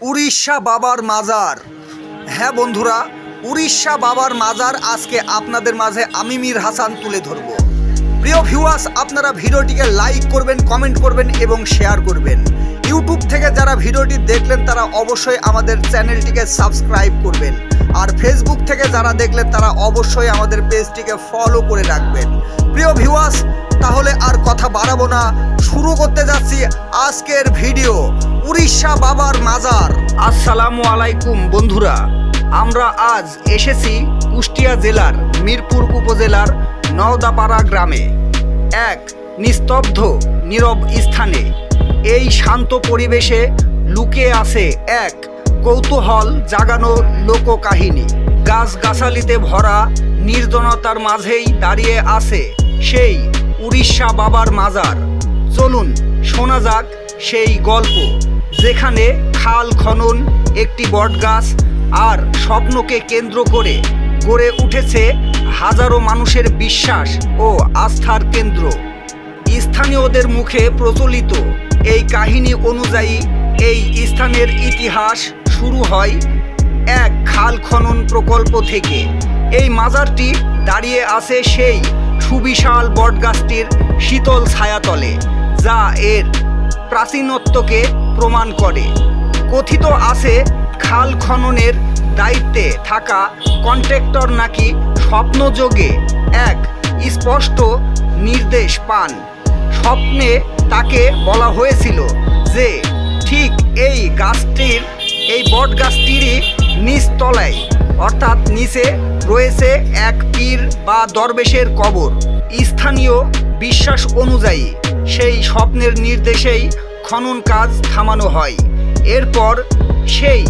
উড়িষ্যা বাবার মাজার। হ্যাঁ বন্ধুরা, উড়িষ্যা বাবার মাজার আজকে আপনাদের মাঝে আমি মীর হাসান তুলে ধরব। প্রিয় ভিউয়ার্স আপনারা ভিডিওটিকে লাইক করবেন কমেন্ট করবেন এবং শেয়ার করবেন। ইউটিউব থেকে যারা ভিডিওটি দেখলেন, তারা অবশ্যই আমাদের চ্যানেলটিকে সাবস্ক্রাইব করবেন। আর ফেসবুক থেকে যারা দেখলেন, তারা অবশ্যই আমাদের পেজটিকে ফলো করে রাখবেন। প্রিয় ভিউয়ার্স তাহলে আর কথা বাড়াবো না। শুরু করতে যাচ্ছি আজকের ভিডিও উড়িষ্যা বাবার মাজার। আসসালামু আলাইকুম, বন্ধুরা। আমরা আজ এসেছি কুষ্টিয়া জেলার মিরপুর উপজেলার নওদাপাড়া গ্রামে, এক নিস্তব্ধ, নীরব স্থানে। এই শান্ত পরিবেশে লুকিয়ে আছে এক কৌতূহল জাগানো লোককাহিনী। গাছগাছালিতে ভরা নির্জনতার মাঝেই দাঁড়িয়ে আছে সেই উড়িষ্যা বাবার মাজার। চলুন শোনা যাক সেই গল্প। যেখানে খাল খনন, একটি বটগাছ আর স্বপ্নকে কেন্দ্র করে গড়ে উঠেছে হাজারো মানুষের বিশ্বাস ও আস্থার কেন্দ্র। স্থানীয়দের মুখে প্রচলিত এই কাহিনী অনুযায়ী এই স্থানের ইতিহাস শুরু হয় এক খাল খনন প্রকল্প থেকে। এই মাজারটি দাঁড়িয়ে আছে সেই সুবিশাল বটগাছটির শীতল ছায়াতলে, যা এর প্রাচীনত্বকে প্রমাণ করে। কথিত আছে, খাল খননের দায়িত্বে থাকা কন্ট্রাক্টর নাকি স্বপ্নযোগে এক স্পষ্ট নির্দেশ পান। স্বপ্নে তাকে বলা হয়েছিল যে, ঠিক এই গাছটির, এই বট গাছটিরই নিচতলায় অর্থাৎ নিচে রয়েছে এক পীর বা দরবেশের কবর। স্থানীয় বিশ্বাস অনুযায়ী সেই স্বপ্নের নির্দেশেই খনন কাজ থামানো হয়। এরপর সেই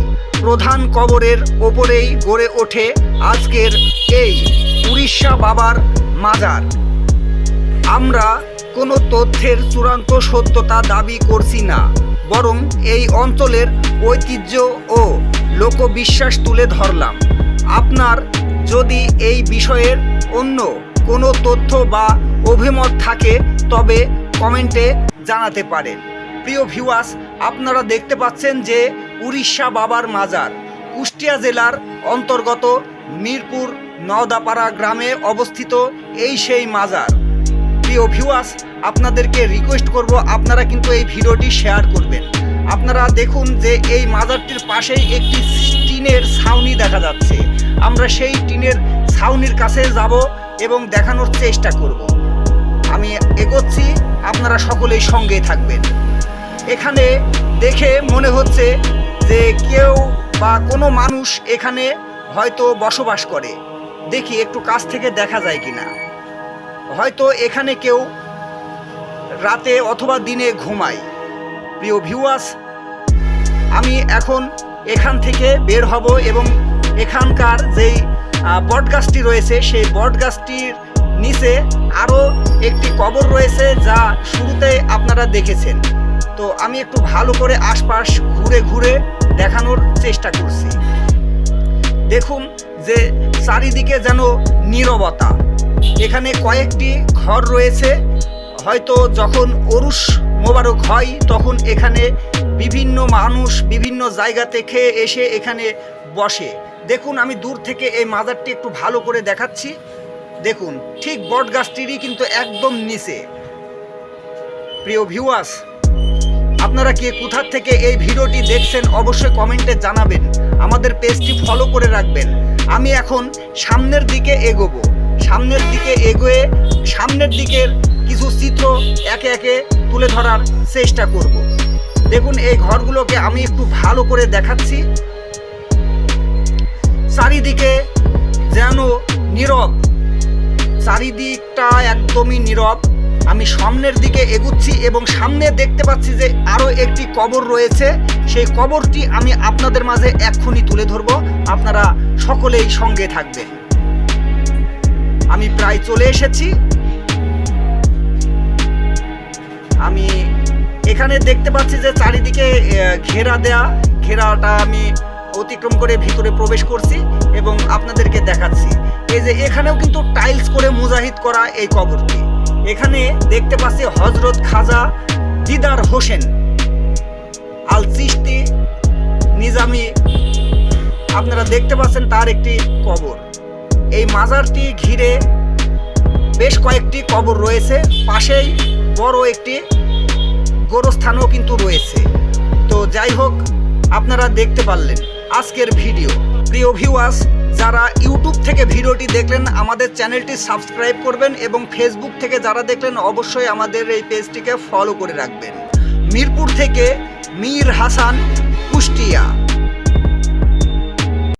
প্রধান কবরের ওপরেই গড়ে ওঠে আজকের এই উড়িষ্যা বাবার মাজার। আমরা কোনো তথ্যের চূড়ান্ত সত্যতা দাবি করছি না, বরং এই অঞ্চলের ঐতিহ্য ও লোকবিশ্বাস তুলে ধরলাম। আপনার যদি এই বিষয়ের অন্য কোনো তথ্য বা অভিমত থাকে, তবে কমেন্টে জানাতে পারেন। প্রিয় ভিউয়ার্স আপনারা দেখতে পাচ্ছেন যে উড়িষ্যা বাবার মাজার, কুষ্টিয়া জেলার অন্তর্গত মিরপুর নওদাপাড়া গ্রামে অবস্থিত এই সেই মাজার। প্রিয় ভিউয়ার্স আপনাদেরকে রিকোয়েস্ট করব, আপনারা কিন্তু এই ভিডিওটি শেয়ার করবেন। আপনারা দেখুন যে এই মাজারটির পাশেই একটি টিনের ছাউনি দেখা যাচ্ছে। আমরা সেই টিনের ছাউনির কাছে যাব এবং দেখানোর চেষ্টা করব। আমি এগোচ্ছি, আপনারা সকলেই সঙ্গে থাকবেন। এখানে দেখে মনে হচ্ছে যে কেউ বা কোনো মানুষ এখানে হয়তো বসবাস করে। দেখি একটু কাছ থেকে দেখা যায় কি না হয়তো এখানে কেউ রাতে অথবা দিনে ঘুমায়। প্রিয় ভিউয়ার্স আমি এখন এখান থেকে বের হব এবং এখানকার যেই বটগাছটি রয়েছে, সেই বটগাছটির নিচে আরও একটি কবর রয়েছে যা শুরুতে আপনারা দেখেছেন। তো আমি একটু ভালো করে আশপাশ ঘুরে ঘুরে দেখানোর চেষ্টা করছি। দেখুন যে চারিদিকে যেন নীরবতা। এখানে কয়েকটি ঘর রয়েছে। হয়তো যখন অরুষ মোবারক হয়, তখন এখানে বিভিন্ন মানুষ বিভিন্ন জায়গা থেকে এসে এখানে বসে। দেখুন, আমি দূর থেকে এই মাজারটি একটু ভালো করে দেখাচ্ছি। দেখুন, ঠিক বট গাছটিরই কিন্তু একদম নিচে। প্রিয় ভিউয়ার্স আপনারা কে কোথার থেকে এই ভিডিওটি দেখছেন অবশ্যই কমেন্টে জানাবেন। আমাদের পেজটি ফলো করে রাখবেন। আমি এখন সামনের দিকে এগোবো। সামনের দিকে এগোয়ে সামনের দিকের কিছু চিত্র একে একে তুলে ধরার চেষ্টা করব। দেখুন, এই ঘরগুলোকে আমি একটু ভালো করে দেখাচ্ছি। চারিদিকে যেন নীরব। চারিদিকটা একদমই নীরব। আমি সামনের দিকে এগুচ্ছি এবং সামনে দেখতে পাচ্ছি যে আরও একটি কবর রয়েছে। সেই কবরটি আমি আপনাদের মাঝে এক্ষুনি তুলে ধরব। আপনারা সকলেই সঙ্গে থাকবেন। আমি প্রায় চলে এসেছি। আমি এখানে দেখতে পাচ্ছি যে চারিদিকে ঘেরা দেয়া। ঘেরাটা আমি অতিক্রম করে ভিতরে প্রবেশ করছি এবং আপনাদেরকে দেখাচ্ছি। এই যে এখানেও কিন্তু টাইলস করে মুজাহিদ করা এই কবরটি। এখানে দেখতে পাচ্ছি হজরত খাজা দিদার হোসেন আল চিস্তি আমি আপনারা দেখতে পাচ্ছেন তার একটি কবর। এই মাজারটি ঘিরে বেশ কয়েকটি কবর রয়েছে। পাশেই বড় একটি গোরস্থানও কিন্তু রয়েছে। তো যাই হোক, আপনারা দেখতে পারলেন আজকের ভিডিও। প্রিয় ভিউয়ার্স যারা ইউটিউব থেকে ভিডিওটি দেখলেন, আমাদের চ্যানেলটি সাবস্ক্রাইব করবেন এবং ফেসবুক থেকে যারা দেখলেন, অবশ্যই আমাদের এই পেজটিকে ফলো করে রাখবেন। মিরপুর থেকে মীর হাসান, কুষ্টিয়া।